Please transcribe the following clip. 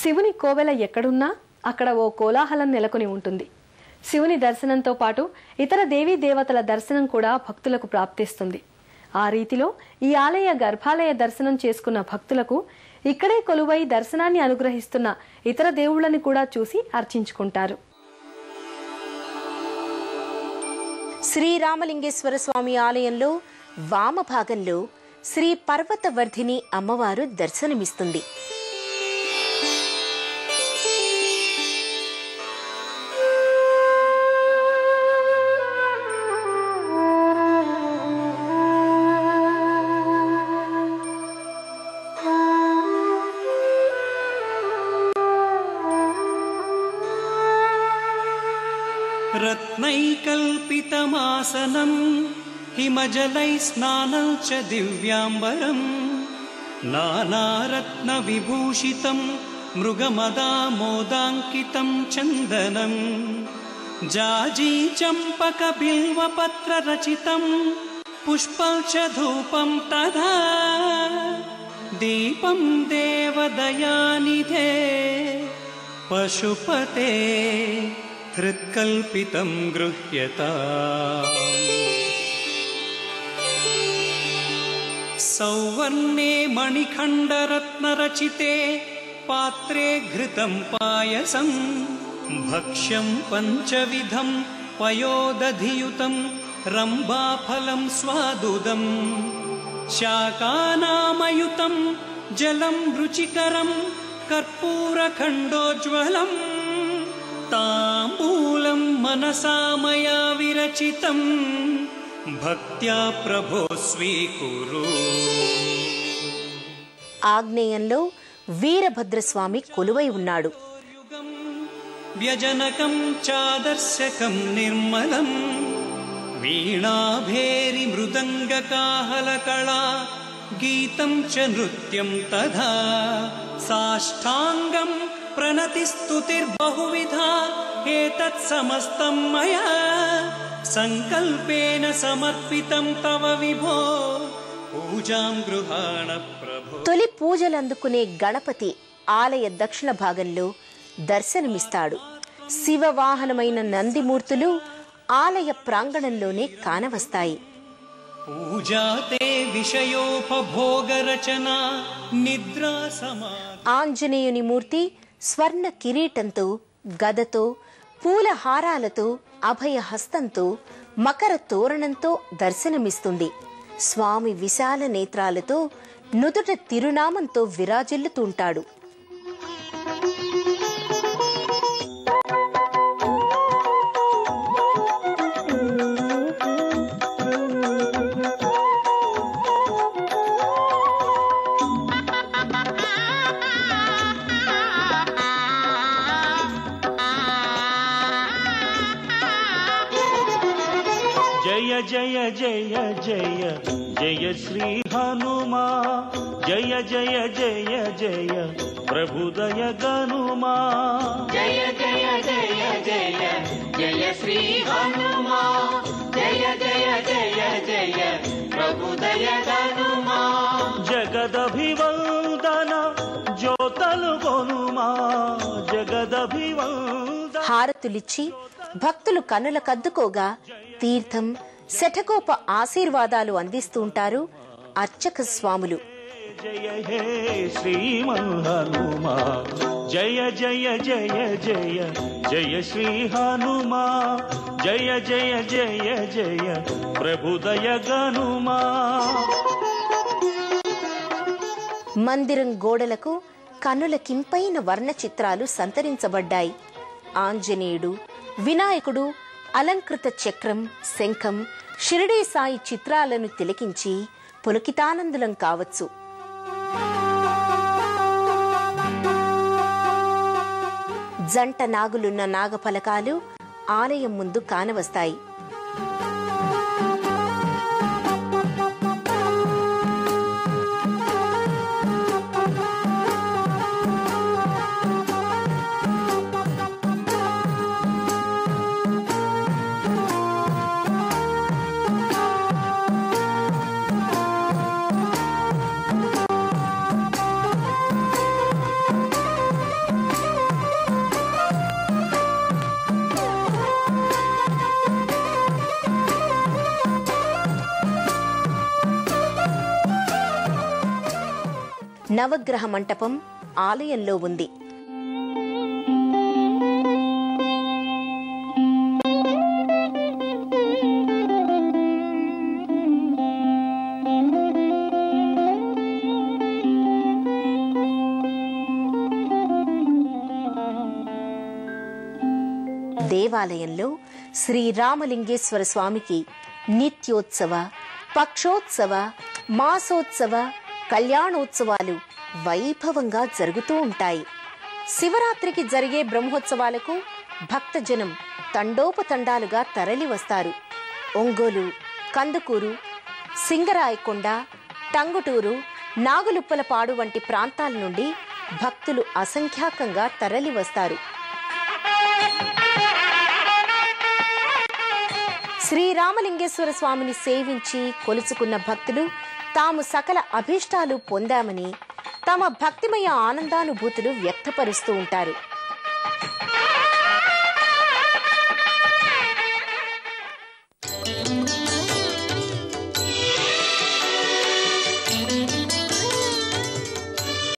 శివుని కోవెల ఎక్కడున్నా అక్కడ ఓ కోలాహలం నెలకొని ఉంటుంది. శివుని దర్శనంతో పాటు ఇతర దేవీ దేవతల దర్శనం కూడా భక్తులకు ప్రాప్తిస్తుంది. ఆ రీతిలో ఈ ఆలయ గర్భాలయ దర్శనం చేసుకున్న భక్తులకు ఇక్కడే కొలువై దర్శనాన్ని అనుగ్రహిస్తున్న ఇతర దేవుళ్ళని కూడా చూసి అర్చించుకుంటారు. శ్రీరామలింగేశ్వర స్వామి ఆలయంలో వామభాగంలో శ్రీ పర్వతవర్ధిని అమ్మవారు దర్శనమిస్తుంది. रत्नैकल्पितमासनम् हिमजलैः स्नानं च दिव्याम्बरम् नानारत्नविभूषितम् मृगमदामोदाङ्कितं चन्दनम् चम्पकबिल्वपत्ररचितम् पुष्पं च धूपं तथा दीपं देवदयानिधे पशुपते हृत्कल्पितं गृह्यता। सौवर्णे मणिखण्डरत्नरचिते पात्रे घृतं पायसम् भक्ष्यं पञ्चविधं पयोदधियुतं रम्भाफलं स्वादुदम् शाकानामयुतं जलं रुचिकरं कर्पूरखण्डोज्ज्वलम् ताम्बूलं मनसा मया विरचितम् भक्त्या प्रभो स्वीकुरु ఆగ్నేయంలో వీరభద్రస్వామి కొలువై ఉన్నాడు व्यजनकं चादर्शकं निर्मलम् वीणाभेरि मृदङ्गकाहलकला गीतं च नृत्यं तथा साष्टाङ्गं प्रणतिस्तुतिर्बहुविधा एतत् समस्तं मया सङ्कल्पेन समर्पितं तव विभो पूजां गृहाण प्रभो తొలి పూజలందుకునే గణపతి ఆలయ దక్షిణ భాగంలో దర్శనమిస్తాడు శివవాహనమైన నందిమూర్తులు ఆలయ ప్రాంగణంలోనే కానవస్తాయి पूजा ते विषयोपभोगरचना निद्रा समा ఆంజనేయుని మూర్తి స్వర్ణ కిరీటంతో గదతో పూల హారాలతో అభయ హస్తంతో మకర తోరణంతో దర్శనమిస్తుంది. స్వామి విశాల నేత్రాలతో నుదుట తిరునామంతో విరాజిల్లుతుంటాడు జయ జయ జయ జయ జయ శ్రీ హనుమా జయ జయ జయ జయ ప్రభుదయ గనుమా జయ జయ జయ జయ జయ శ్రీ హనుమా జయ జయ జయ జయ ప్రభుదయ హనుమా జగదభివందన జ్యోతలు కొనుమా జగదభివందన హారతులిచ్చి భక్తులు కన్నుల కద్దుకోగా తీర్థం శఠకోప ఆశీర్వాదాలు అందిస్తూ ఉంటారు అర్చక స్వాములు జయ హే శ్రీమహనుమా జయ జయ జయ జయ జయ శ్రీ హనుమా జయ జయ జయ జయ ప్రభుదయ గనుమా మందిరం గోడలకు కన్నుల కింపైన వర్ణ చిత్రాలు సంతరించబడ్డాయి. ఆంజనేయుడు వినాయకుడు అలంకృత చక్రం శంఖం షిరిడీ సాయి చిత్రాలను తిలకించి పులకితానందులం కావచ్చు. జంట నాగులున్న నాగఫలకాలు ఆలయం ముందు కానవస్తాయి. నవగ్రహ మంటపం ఆలయంలో ఉంది. దేవాలయంలో శ్రీరామలింగేశ్వర స్వామికి నిత్యోత్సవ పక్షోత్సవ మాసోత్సవ కళ్యాణోత్సవాలు వైభవంగా జరుగుతూ ఉంటాయి. శివరాత్రికి జరిగే బ్రహ్మోత్సవాలకు భక్తజనం తండోపతండాలుగా తరలి వస్తారు. ఒంగోలు కందుకూరు సింగరాయకొండ టంగుటూరు నాగులుప్పలపాడు వంటి ప్రాంతాల నుండి భక్తులు అసంఖ్యాకంగా తరలి వస్తారు. శ్రీరామలింగేశ్వర స్వామిని సేవించి కొలుచుకున్న భక్తులు తాము సకల అభీష్టాలు పొందామని తమ భక్తిమయ ఆనందానుభూతులు వ్యక్తపరుస్తూ ఉంటారు.